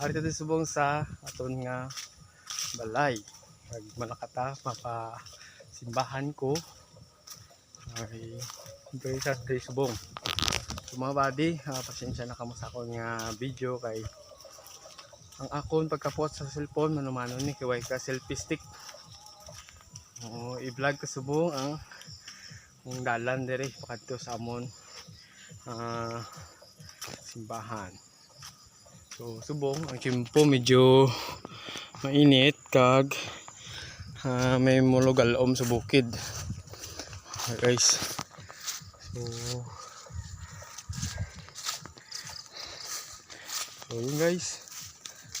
Ari dito subong sa aton nga balay. Pag malakata mapa simbahan ko ay dito sa subong. So mga buddy, ah, pasensya na kamo sa akong nga video kay ang akon pagka-post sa cellphone manumano ni kay ka selfie stick. Oo, i-vlog ko subong ang ang dalan dire pakadto sa amon ah, simbahan. So subong ang timpo medyo mainit kag ah, may mulugalom sa bukid. Okay, guys. So So yun guys.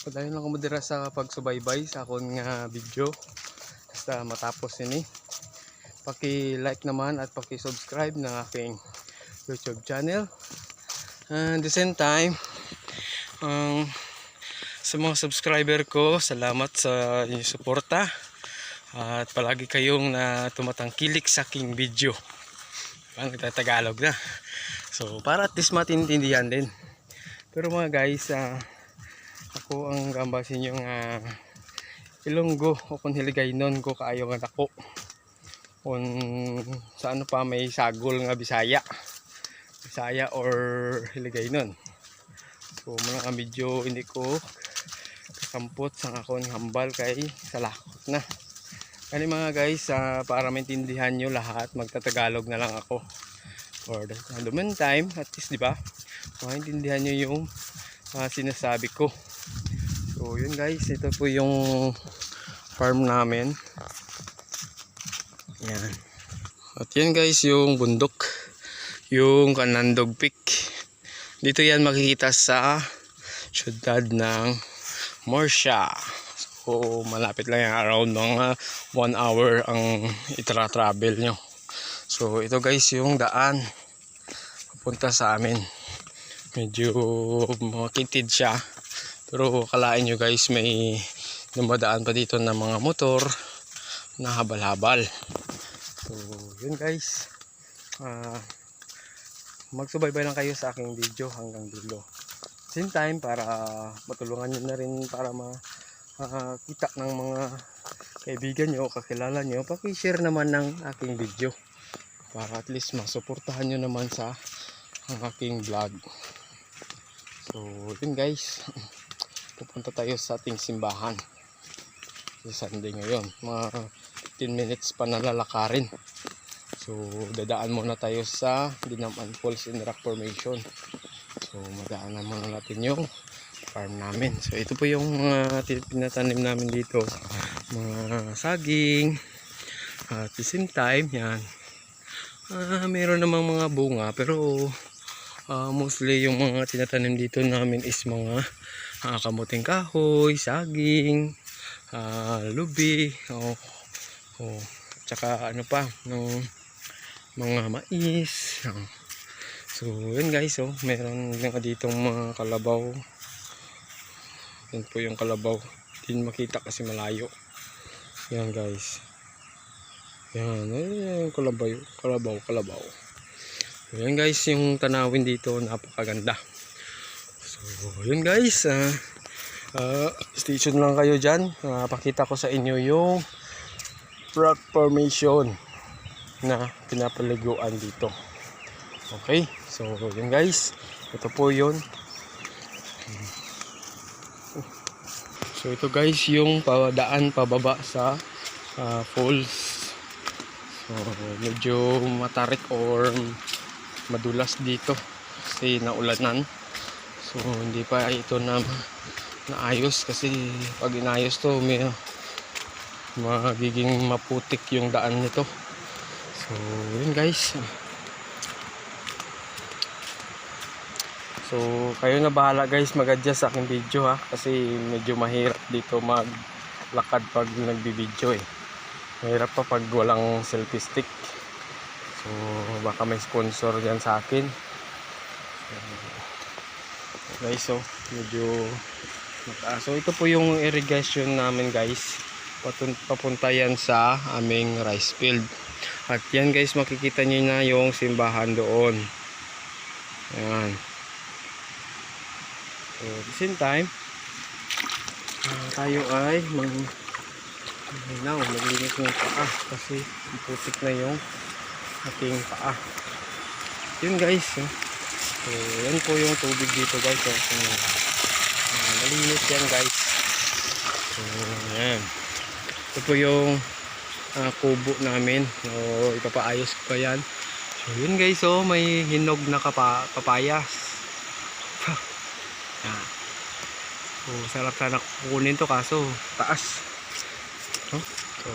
Padayon lang ko dira sa pagsubaybay sa akong nga video. Basta matapos ini. Paki-like naman at paki-subscribe ng aking YouTube channel. And the same time, ang sa mga subscriber ko, salamat sa inyong suporta. At palagi kayong na tumatangkilik sa aking video. Ang Tagalog na. So, para at least matintindihan din. Pero mga guys, ah, ako ang gamba sa inyo nga Ilonggo o kung hiligay nun ko kaayo nga dako. Kung sa ano pa may sagol nga Bisaya. Bisaya or hiligay nun. So muna nga medyo hindi ko kakampot sa akong hambal kay salakot na. Kani mga guys, ah, para maintindihan nyo lahat, magtatagalog na lang ako. For the, the meantime, at least di ba, maintindihan nyo yung ah, sinasabi ko. So yun guys, ito po yung farm namin. Yan. At yan guys yung bundok. Yung Kanandog Peak. Dito yan makikita sa syudad ng Morsha. So malapit lang yan. Around mga 1 hour ang itra-travel nyo. So ito guys yung daan papunta sa amin. Medyo makitid siya. Pero kalain nyo guys may dumadaan pa dito ng mga motor na habal-habal. So yun guys. Ah magsubaybay lang kayo sa aking video hanggang dulo. Same time para matulungan nyo na rin para makita ng mga kaibigan nyo o kakilala nyo. Paki-share naman ng aking video para at least masuportahan nyo naman sa ang aking vlog. So yun guys. pupunta tayo sa ating simbahan sa Sunday ngayon mga 10 minutes pa nalalakarin so dadaan muna tayo sa Dinaman Falls in Rock Formation. So madaanan muna natin yung farm namin. So ito po yung mga pinatanim namin dito. Mga saging at the same time yan. Ah meron namang mga bunga pero ah, mostly yung mga tinatanim dito namin is mga uh, kamuting kahoy, saging, ah, lubi, o oh, tsaka ano pa, no, mga mais. So, yun guys, oh, meron nga ditong mga kalabaw. Yan po yung kalabaw. Hindi makita kasi malayo. Yan guys. Yan, yan yung kalabaw, kalabaw, kalabaw. Yan guys, yung tanawin dito napakaganda. So, yun guys. ah ah, stay tuned lang kayo dyan. Ah, pakita ko sa inyo yung rock formation na pinapaliguan dito. Okay. So, yun guys. Ito po yun. So, ito guys yung padaan pababa sa ah, falls. So, medyo matarik or madulas dito kasi naulanan. So hindi pa ito na naayos kasi pag inayos to may magiging maputik yung daan nito. So yun guys. So kayo na bahala guys mag-adjust sa aking video ha kasi medyo mahirap dito maglakad pag nagbibideo eh. Mahirap pa pag walang selfie stick. So baka may sponsor dyan sa akin. So, guys so medyo mataas so ito po yung irrigation namin guys papunta yan sa aming rice field at yan guys makikita nyo na yung simbahan doon ayan so at the same time ah, tayo ay mag now, maglinis ng paa kasi putik na yung ating paa. Yun guys. eh. So, yan po yung tubig dito guys. So, uh, malinis yan guys. So, yan. Ito po yung ah, kubo namin. So, ipapaayos ko pa yan. So, yun guys. So, may hinog na kapa papayas. yan. So, sarap sana kukunin to kaso taas. Huh? So,